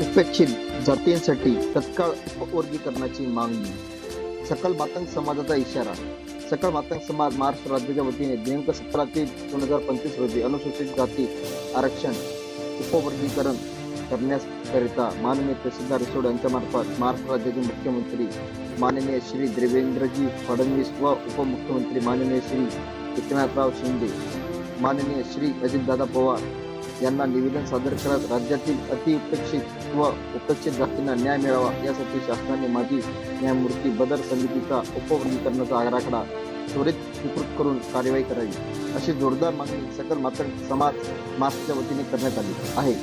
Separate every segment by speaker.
Speaker 1: उपेक्षित जातींसाठी तत्काळ उपवर्गीकरणाची मागणी. सकल मातंग समाजाचा इशारा. सकल मातंग समाज महाराष्ट्र राज्याच्या वतीने दिनांक सतरा तीन दोन हज़ार पंचवीस रोजी अनुसूचित जाती आरक्षण उपवर्गीकरण करण्याकरिता माननीय तहसीलदार रिसोड यांच्या मार्फत महाराष्ट्र राज्याचे मुख्यमंत्री माननीय श्री देवेंद्रजी फडणवीस व उपमुख्यमंत्री माननीय श्री एकनाथराव शिंदे, माननीय श्री अजितदादा पवार यांना निवेदन सादर करत राज्यातील अतिउपेक्षित व उपेक्षित जातींना न्याय मिळावा यासाठी शासनाने माजी न्यायमूर्ती बदर समितीचा उपवर्गीकरणाचा आराखडा त्वरित स्वीकृत करून कार्यवाही करावी अशी जोरदार मागणी सकल मातंग समाज महाराष्ट्राच्या वतीने करण्यात आली आहे.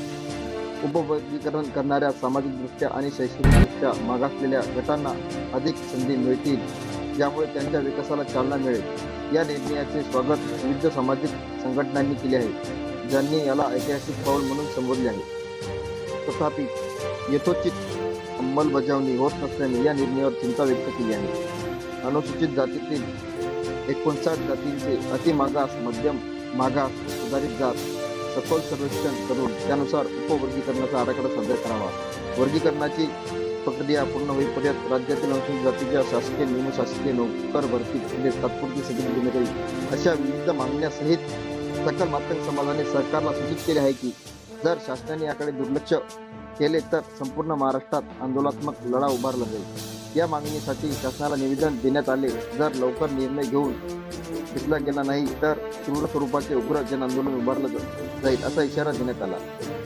Speaker 1: उपवर्गीकरण करणाऱ्या सामाजिकदृष्ट्या आणि शैक्षणिकदृष्ट्या मागासलेल्या गटांना अधिक संधी मिळतील ज्यामुळे त्यांच्या विकासाला चालना मिळेल. या निर्णयाचे स्वागत विविध सामाजिक संघटनांनी केले आहे. ज्यांनी याला ऐतिहासिक पाऊल म्हणून संबोधले आहे. तथापि यथोचित अंमलबजावणी होत नसल्याने या निर्णयावर चिंता व्यक्त केली आहे. अनुसूचित जातीतील एकोणसाठ जातींचे अतिमागास मध्यम मागास सुधारित जात सखोल सर्वेक्षण करून त्यानुसार उपवर्गीकरणाचा आराखडा सादर करावा. वर्गीकरणाची प्रक्रिया पूर्ण होईपर्यंत राज्यातील अनुसूचित जातीच्या शासकीय निमशासकीय नोकर भरती म्हणजे तात्पुरती सगळी देण्यात येईल अशा विविध मागण्यासहित सकल मातंग समाजाने सरकारला सूचित केले आहे की जर शासनाने याकडे दुर्लक्ष केले तर संपूर्ण महाराष्ट्रात आंदोलनात्मक लढा उभारला जाईल. या मागणीसाठी शासनाला निवेदन देण्यात आले. जर लवकर निर्णय घेऊन घेतला गेला नाही तर तीव्र स्वरूपाचे उग्र जन आंदोलन उभारलं जाईल असा इशारा देण्यात आला.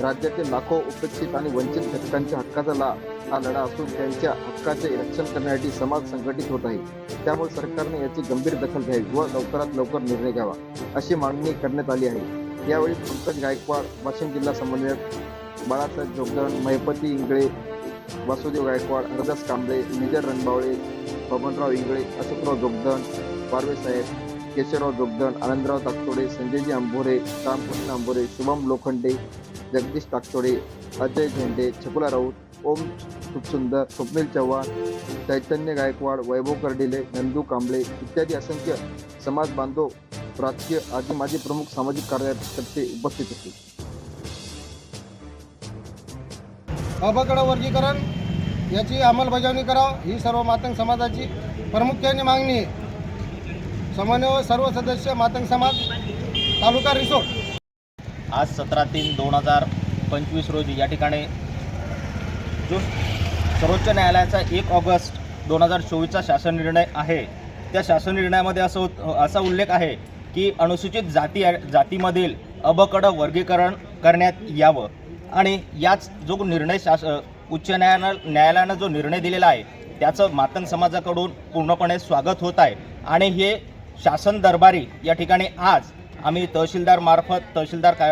Speaker 1: राज्यातील लाखो उपेक्षित आणि वंचित घटकांच्या हक्काचा ला हा लढा असून त्यांच्या हक्काचे रक्षण करण्यासाठी समाज संघटित होत आहे. त्यामुळे सरकारने याची गंभीर दखल घ्यावी व लवकरात लवकर निर्णय घ्यावा अशी मागणी करण्यात आली आहे. यावेळी पंकज गायकवाड वाशिम जिल्हा समन्वयक बाळासाहेब जोगदण महेपती इंगळे वासुदेव गायकवाड हरदास कांबळे मेजर रणबावळे बबनराव इंगळे अशोकराव जोगदन पारवे साहेब केशवराव जोगदन आनंदराव ताकतोडे संजयजी आंबोरे रामकृष्ण आंबोरे शुभम लोखंडे जगदीश ताकतोडे अजय झेंडे छकुला राऊत ओम सुखसुंदर स्वप्नील चव्हाण चैतन्य गायकवाड वैभव कर्डिले नंदू कांबळे इत्यादी असंख्य समाज बांधव राजकीय आदी माजी प्रमुख सामाजिक कार्यकर्ते उपस्थित होते.
Speaker 2: अबकडं वर्गीकरण याची अंमलबजावणी करावं ही सर्व मातंग समाजाची प्रामुख्याने मागणी आहे. समन्वय सर्व सदस्य मातंग समाज तालुका रिसोर्ट
Speaker 3: आज सतरा तीन दोन हजार पंचवीस रोजी या ठिकाणी जो सर्वोच्च न्यायालयाचा एक ऑगस्ट दोन हजार चोवीसचा शासन निर्णय आहे त्या शासन निर्णयामध्ये असं होत असा उल्लेख आहे की अनुसूचित जाती जातीमधील अबकडं वर्गीकरण करण्यात यावं. आणि याच जो निर्णय शास उच्च न्यायालयानं न्यायालयानं जो निर्णय दिलेला आहे त्याचं मातंग समाजाकडून पूर्णपणे स्वागत होत आहे. आणि हे शासन दरबारी या ठिकाणी आज आम्ही तहसीलदार मार्फत तहसीलदार का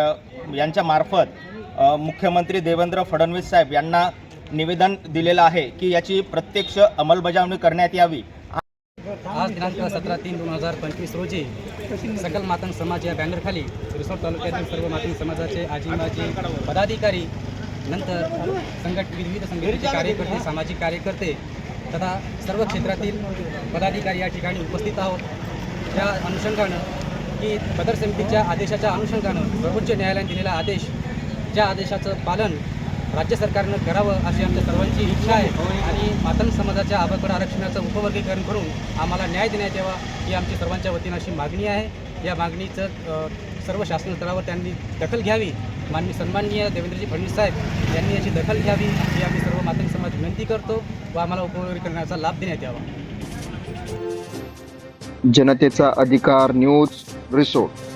Speaker 3: यांच्या मार्फत मुख्यमंत्री देवेंद्र फडणवीस साहेब यांना निवेदन दिलेलं आहे की याची प्रत्यक्ष अंमलबजावणी करण्यात यावी.
Speaker 4: आज दिनांक सतरा तीन दोन हजार पंचवीस रोजी सकल मातंग समाज या बॅनरखाली रिसोड तालुक्यातील सर्व मातंग समाजाचे आजी माजी पदाधिकारी नंतर संघट विविध संघटनेचे कार्यकर्ते सामाजिक कार्यकर्ते तथा सर्व क्षेत्रातील पदाधिकारी या ठिकाणी उपस्थित आहोत. त्या अनुषंगानं की बदर समितीच्या आदेशाच्या अनुषंगानं सर्वोच्च न्यायालयाने दिलेला आदेश ज्या आदेशाचं पालन राज्य सरकारनं करावं अशी आमच्या सर्वांची इच्छा आहे. आणि मातंग समाजाच्या आबाकडे आरक्षणाचं उपवर्गीकरण करून आम्हाला न्याय देण्यात यावा ही आमची सर्वांच्या वतीनं अशी मागणी आहे. या मागणीचं सर्व शासन स्तरावर त्यांनी दखल घ्यावी. माननीय सन्माननीय देवेंद्रजी फडणवीस साहेब यांनी याची दखल घ्यावी ही आम्ही सर्व मातंग समाज विनंती करतो व आम्हाला उपवर्गीकरणाचा लाभ देण्यात यावा.
Speaker 1: जनतेचा अधिकार न्यूज रिसोर्ट.